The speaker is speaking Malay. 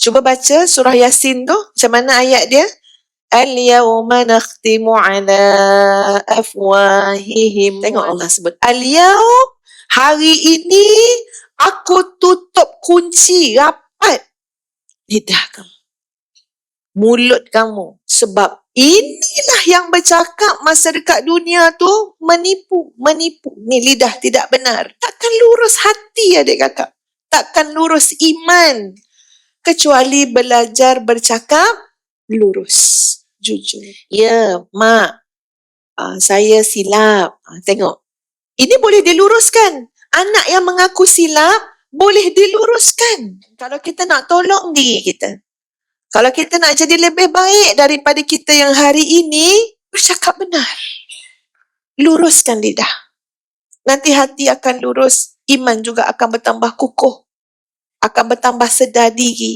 Cuba baca surah Yasin tu. Macam mana ayat dia? Al-yawma nakhtimu ala afwahihim. Tengok Allah sebut. Al-yawm, hari ini aku tutup kunci rapat lidah kamu. Mulut kamu. Sebab inilah yang bercakap masa dekat dunia tu menipu. Menipu. Ni lidah tidak benar. Takkan lurus hati adik kakak. Takkan lurus iman. Kecuali belajar bercakap lurus. Jujur. Ya, mak. Uh, saya silap. Uh, tengok. Ini boleh diluruskan. Anak yang mengaku silap boleh diluruskan. Kalau kita nak tolong diri kita. Kalau kita nak jadi lebih baik daripada kita yang hari ini, bercakap benar. Luruskan lidah. Nanti hati akan lurus, iman juga akan bertambah kukuh. Akan bertambah sedar diri.